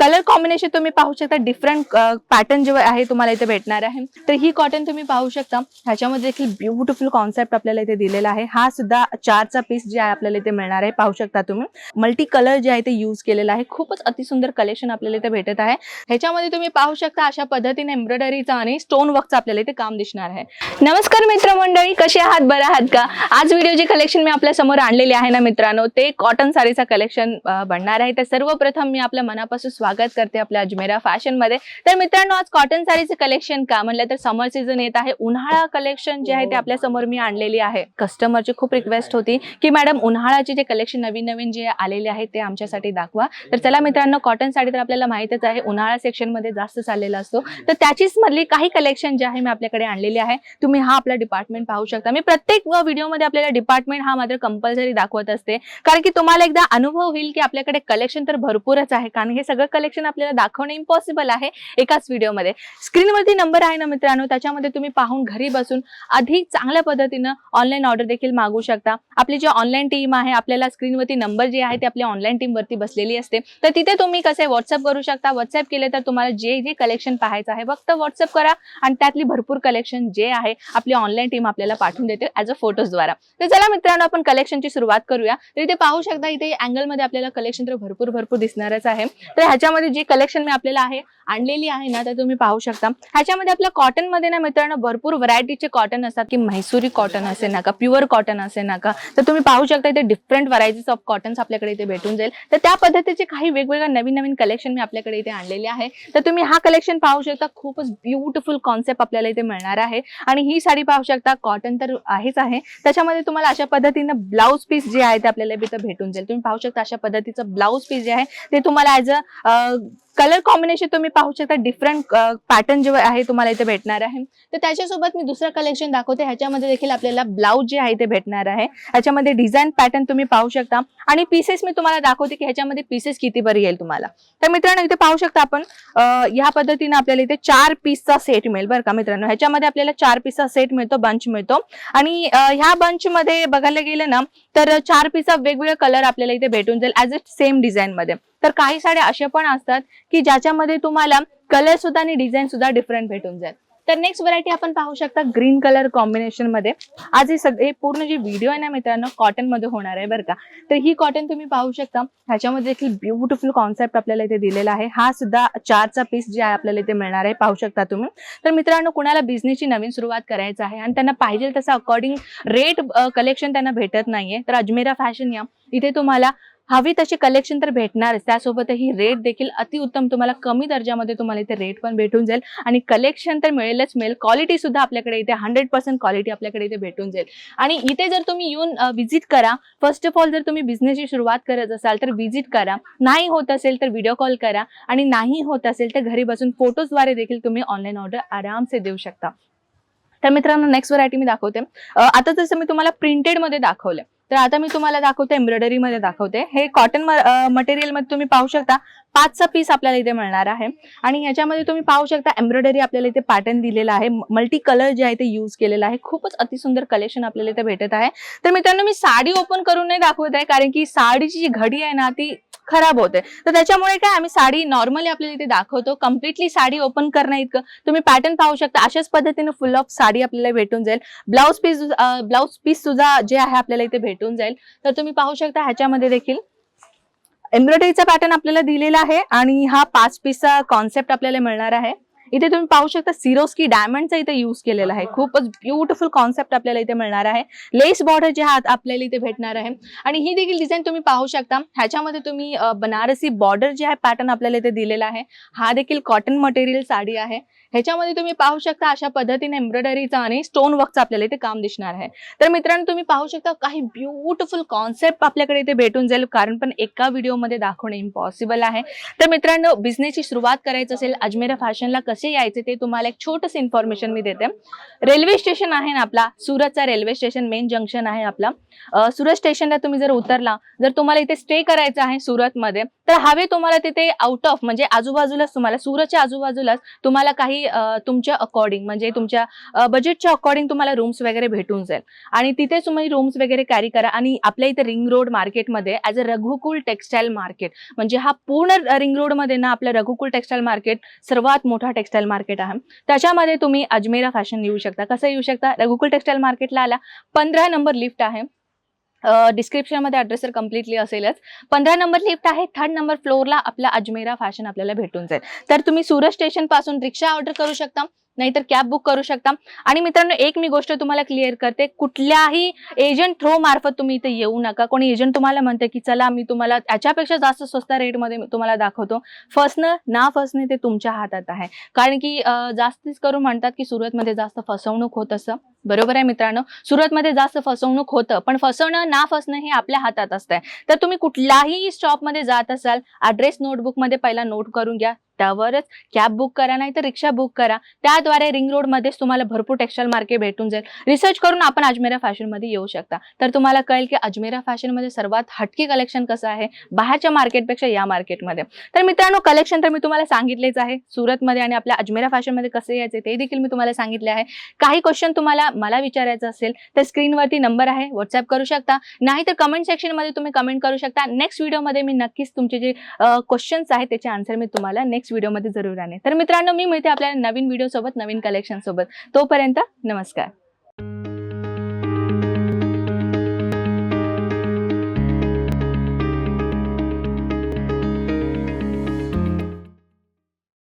Colour combination तुम्ही पाहू शकता. डिफरंट पॅटर्न जे आहे तुम्हाला इथे भेटणार आहे. तर ही कॉटन तुम्ही पाहू शकता. ह्याच्यामध्ये देखील ब्युटिफुल कॉन्सेप्ट आपल्याला इथे दिलेला आहे. हा सुद्धा चारचा पीस जे आहे आपल्याला इथे मिळणार आहे. पाहू शकता तुम्ही. मल्टी कलर जे आहे ते यूज केलेला आहे. खूपच अतिसुंदर कलेक्शन आपल्याला इथे भेटत आहे. ह्याच्यामध्ये तुम्ही पाहू शकता अशा पद्धतीने एम्ब्रॉयडरीचा आणि स्टोन वर्कचा आपल्याला इथे काम दिसणार आहे. नमस्कार मित्रमंडळी. कसे आहात? बरं आहात का? आज व्हिडिओ जे कलेक्शन मी आपल्यासमोर आणलेले आहे ना मित्रांनो ते कॉटन साडीचा कलेक्शन बनणार आहे. तर सर्वप्रथम मी आपल्या मनापासून स्वागत करते आपल्या अजमेरा फॅशनमध्ये. तर मित्रांनो आज कॉटन साडीचे कलेक्शन का म्हणलं तर समर सीझन येत आहे. उन्हाळा कलेक्शन जे आहे ते आपल्यासमोर मी आणलेली आहे. कस्टमरची खूप रिक्वेस्ट होती की मॅडम उन्हाळ्याचे जे कलेक्शन नवीन नवीन जे आलेले आहेत ते आमच्यासाठी दाखवा. तर चला मित्रांनो कॉटन साडी तर आपल्याला माहितच आहे. उन्हाळा सेक्शनमध्ये जास्त चाललेला असतो. तर त्याचीच मधली काही कलेक्शन जे आहे मी आपल्याकडे आणलेली आहे. तुम्ही हा आपला डिपार्टमेंट पाहू शकता. मी प्रत्येक व्हिडिओमध्ये आपल्याला डिपार्टमेंट हा मात्र कंपल्सरी दाखवत असते. कारण की तुम्हाला एकदा अनुभव होईल की आपल्याकडे कलेक्शन तर भरपूरच आहे. कारण हे सगळं कलेक्शन आपल्याला दाखवणं इम्पॉसिबल आहे एकाच व्हिडिओमध्ये स्क्रीनवरती नंबर आहे ना मित्रांनो त्याच्यामध्ये तुम्ही पाहून घरी बसून अधिक चांगल्या पद्धतीनं ऑनलाईन ऑर्डर देखील मागू शकता. आपली जी ऑनलाईन टीम आहे आपल्याला स्क्रीनवरती नंबर जे आहे ते आपल्या ऑनलाईन टीमवरती बसलेली असते. तर तिथे तुम्ही कसे व्हॉट्सअप करू शकता? व्हॉट्सअप केले तर तुम्हाला जे जे कलेक्शन पाहायचं आहे फक्त व्हॉट्सअप करा आणि त्यातली भरपूर कलेक्शन जे आहे आपली ऑनलाईन टीम आपल्याला पाठवून देते ऍज अ फोटोजद्वारा तर चला मित्रांनो आपण कलेक्शनची सुरुवात करूया. तर इथे पाहू शकता इथे अँगलमध्ये आपल्याला कलेक्शन तर भरपूर भरपूर दिसणारच आहे. तर ह्याच्या ह्याच्यामध्ये जी कलेक्शन मी आपल्याला आहे आणलेली आहे ना तर तुम्ही पाहू शकता. ह्याच्यामध्ये आपल्या कॉटनमध्ये ना मित्रांनो भरपूर व्हरायटीचे कॉटन असतात की म्हैसुरी कॉटन असे नका प्युअर कॉटन असे नका तर तुम्ही पाहू शकता इथे डिफरंट व्हरायटीज ऑफ कॉटन्स आपल्याकडे इथे भेटून जाईल. तर त्या पद्धतीचे काही वेगवेगळ्या नवीन नवीन कलेक्शन मी आपल्याकडे इथे आणलेले आहे. तर तुम्ही हा कलेक्शन पाहू शकता खूपच ब्युटिफुल कॉन्सेप्ट आपल्याला इथे मिळणार आहे. आणि ही साडी पाहू शकता कॉटन तर आहेच आहे. त्याच्यामध्ये तुम्हाला अशा पद्धतीनं ब्लाऊज पीस जे आहे ते आपल्याला इथं भेटून जाईल. तुम्ही पाहू शकता अशा पद्धतीचं ब्लाऊज पीस जे आहे ते तुम्हाला as a uh, colour combination तुम्ही पाहू शकता. डिफरंट पॅटर्न जे आहे तुम्हाला इथे भेटणार आहे. तर त्याच्यासोबत मी दुसरं कलेक्शन दाखवते. ह्याच्यामध्ये देखील आपल्याला ब्लाऊज जे आहे ते भेटणार आहे. ह्याच्यामध्ये डिझाईन पॅटर्न तुम्ही पाहू शकता. आणि पीसेस मी तुम्हाला दाखवते की ह्याच्यामध्ये पीसेस किती बरी येईल तुम्हाला. तर मित्रांनो इथे पाहू शकता आपण ह्या पद्धतीने आपल्याला इथे चार पीसचा सेट मिळेल बरं का मित्रांनो. ह्याच्यामध्ये आपल्याला चार पीसचा सेट मिळतो बंच मिळतो. आणि ह्या बंच मध्ये बघायला गेलं ना तर चार पीसचा वेगवेगळे कलर आपल्याला इथे भेटून जाईल ऍज अ सेम डिझाईन मध्ये. तर काही साड्या अशा पण असतात की ज्याच्यामध्ये तुम्हाला कलर सुद्धा आणि डिझाईन सुद्धा डिफरंट भेटून जाईल. तर नेक्स्ट व्हरायटी आपण पाहू शकता ग्रीन कलर कॉम्बिनेशनमध्ये. आज हे सगळे पूर्ण जे व्हिडिओ आहे ना मित्रांनो कॉटनमध्ये होणार आहे बरं का. तर ही कॉटन तुम्ही पाहू शकता. ह्याच्यामध्ये देखील ब्युटिफुल कॉन्सेप्ट आपल्याला इथे दिलेला आहे. हा सुद्धा चारचा पीस जे आहे आपल्याला इथे मिळणार आहे. पाहू शकता तुम्ही. तर मित्रांनो कुणाला बिझनेसची नवीन सुरुवात करायचं आहे आणि त्यांना पाहिजे तसं अकॉर्डिंग रेट कलेक्शन त्यांना भेटत नाहीये. तर अजमेरा फॅशन या. इथे तुम्हाला हवी तशी कलेक्शन तर भेटणारच. त्यासोबतही रेट देखील अतिउत्तम तुम्हाला कमी दर्जामध्ये तुम्हाला इथे रेट पण भेटून जाईल. आणि कलेक्शन तर मिळेलच मिळेल. क्वालिटी सुद्धा आपल्याकडे इथे हंड्रेड पर्सेंट क्वालिटी आपल्याकडे इथे भेटून जाईल. आणि इथे जर तुम्ही येऊन व्हिजिट करा फर्स्ट ऑफ ऑल जर तुम्ही बिझनेसची सुरुवात करत असाल तर व्हिजिट करा. नाही होत असेल तर व्हिडिओ कॉल करा. आणि नाही होत असेल तर घरी बसून फोटोजद्वारे देखील तुम्ही ऑनलाईन ऑर्डर आरामसे देऊ शकता. तर मित्रांनो नेक्स्ट व्हरायटी मी दाखवते. आता जसं मी तुम्हाला प्रिंटेडमध्ये दाखवलं तर आता मी तुम्हाला दाखवते एम्ब्रॉयडरी मध्ये दाखवते. हे कॉटन मटेरियलमध्ये तुम्ही पाहू शकता पाचचा पीस आपल्याला इथे मिळणार आहे. आणि ह्याच्यामध्ये तुम्ही पाहू शकता एम्ब्रॉयडरी आपल्याला इथे पॅटर्न दिलेला आहे. मल्टी कलर जे आहे ते यूज केलेलं आहे. खूपच अतिसुंदर कलेक्शन आपल्याला इथे भेटत आहे. तर मित्रांनो मी साडी ओपन करून नाही दाखवत आहे कारण की साडीची जी घडी आहे ना ती खराब होते तर त्याच्यामुळे काय आम्ही साडी नॉर्मली आपल्याला इथे दाखवतो. कम्प्लिटली साडी ओपन करणं इतकं. तुम्ही पॅटर्न पाहू शकता. अशाच पद्धतीने फुल ऑफ साडी आपल्याला भेटून जाईल. ब्लाऊज पीस ब्लाऊज पीस सुद्धा जे आहे आपल्याला इथे भेटून जाईल. तर तुम्ही पाहू शकता ह्याच्यामध्ये देखील एम्ब्रॉयडरीचा पॅटर्न आपल्याला दिलेला आहे आणि हा पाच पीसचा कॉन्सेप्ट आपल्याला मिळणार आहे. इथे तुम्ही पाहू शकता सिरोस्की डायमंडचा इथे युज केलेला आहे. खूपच ब्युटिफुल कॉन्सेप्ट आपल्याला इथे मिळणार आहे. लेस बॉर्डर जे आहात आपल्याला इथे भेटणार आहे. आणि ही देखील डिझाईन तुम्ही पाहू शकता. ह्याच्यामध्ये तुम्ही बनारसी बॉर्डर जे आहे पॅटर्न आपल्याला इथे दिलेला आहे. हा देखील कॉटन मटेरियल साडी आहे. ह्याच्यामध्ये तुम्ही पाहू शकता अशा पद्धतीने एम्ब्रॉयडरीचा आणि स्टोन वर्कचा आपल्याला इथे काम दिसणार आहे. तर मित्रांनो तुम्ही पाहू शकता काही ब्युटिफुल कॉन्सेप्ट आपल्याकडे इथे भेटून जाईल. कारण पण एका व्हिडिओमध्ये दाखवणे इम्पॉसिबल आहे. तर मित्रांनो बिझनेसची सुरुवात करायची असेल अजमेरा फॅशनला कसे कसे यायचे ते तुम्हाला एक छोटस इन्फॉर्मेशन मी देते. रेल्वे स्टेशन आहे ना आपला सुरतचा रेल्वे स्टेशन मेन जंक्शन आहे आपला. सुरत स्टेशनला तुम्ही जर उतरला जर तुम्हाला इथे स्टे करायचं आहे सुरतमध्ये तर हवे तुम्हाला तिथे आउट ऑफ म्हणजे आजूबाजूलाच तुम्हाला सुरतच्या आजूबाजूलाच तुम्हाला काही तुमच्या अकॉर्डिंग म्हणजे तुमच्या बजेटच्या अकॉर्डिंग तुम्हाला रूम्स वगैरे भेटून जाईल. आणि तिथे तुम्ही रूम्स वगैरे कॅरी करा. आणि आपल्या इथे रिंग रोड मार्केटमध्ये as a Raghukul textile market म्हणजे हा पूर्ण रिंग रोडमध्ये ना आपलं रघुकुल टेक्स्टाईल मार्केट सर्वात मोठा टेक्स्टाईल मार्केट आहे. त्याच्यामध्ये तुम्ही अजमेरा फॅशन येऊ शकता. कसं येऊ शकता? रघुकुल टेक्स्टाईल मार्केटला आला. पंधरा नंबर लिफ्ट आहे. डिस्क्रिप्शनमध्ये ॲड्रेस तर कम्प्लिटली असेलच. पंधरा नंबर लिफ्ट आहे. थर्ड नंबर फ्लोअरला आपला अजमेरा फॅशन आपल्याला भेटून जाईल. तर तुम्ही सुरत स्टेशनपासून रिक्षा ऑर्डर करू शकता. नाहीतर कॅब बुक करू शकता. आणि मित्रांनो एक मी गोष्ट तुम्हाला क्लिअर करते. कुठल्याही एजंट थ्रो मार्फत तुम्ही इथे येऊ नका. कोणी एजंट तुम्हाला म्हणते की चला मी तुम्हाला याच्यापेक्षा जास्त स्वस्त रेटमध्ये मी तुम्हाला दाखवतो. फसणं ना फसणे ते तुमच्या हातात आहे. कारण की जास्तीच करून म्हणतात की सुरतमध्ये जास्त फसवणूक होत असं. बरोबर आहे मित्रांनो? सुरतमध्ये जास्त फसवणूक होतं पण फसवणं ना फसणं हे आपल्या हातात असतंय. तर तुम्ही कुठल्याही स्टॉपमध्ये जात असाल ॲड्रेस नोटबुकमध्ये पहिला नोट करून घ्या त्यावरच कॅब बुक करा नाही तर रिक्षा बुक करा. त्याद्वारे रिंग रोडमध्येच तुम्हाला भरपूर टेक्स्टाईल मार्केट भेटून जाईल. रिसर्च करून आपण अजमेरा फॅशनमध्ये येऊ शकता. तर तुम्हाला कळेल की अजमेरा फॅशनमध्ये सर्वात हटकी कलेक्शन कसं आहे? बाहेरच्या मार्केटपेक्षा या मार्केटमध्ये तर मित्रांनो कलेक्शन तर मी तुम्हाला सांगितलेच आहे. सुरतमध्ये आणि आपल्या अजमेरा फॅशनमध्ये कसे यायचे ते देखील मी तुम्हाला सांगितले आहे. काही क्वेश्चन तुम्हाला मला विचारायचं असेल तर स्क्रीनवरती नंबर आहे व्हॉट्सअप करू शकता. नाही तर कमेंट सेक्शनमध्ये तुम्ही कमेंट करू शकता. नेक्स्ट व्हिडिओमध्ये मी नक्कीच तुमचे जे क्वेश्चन्स आहेत त्याचे आन्सर मी तुम्हाला नेक्स्ट व्हिडिओमध्ये जरूर आणेन. तर मित्रांनो मी मिळते आपल्याला नवीन व्हिडिओ सोबत नवीन कलेक्शन सोबत. तोपर्यंत नमस्कार.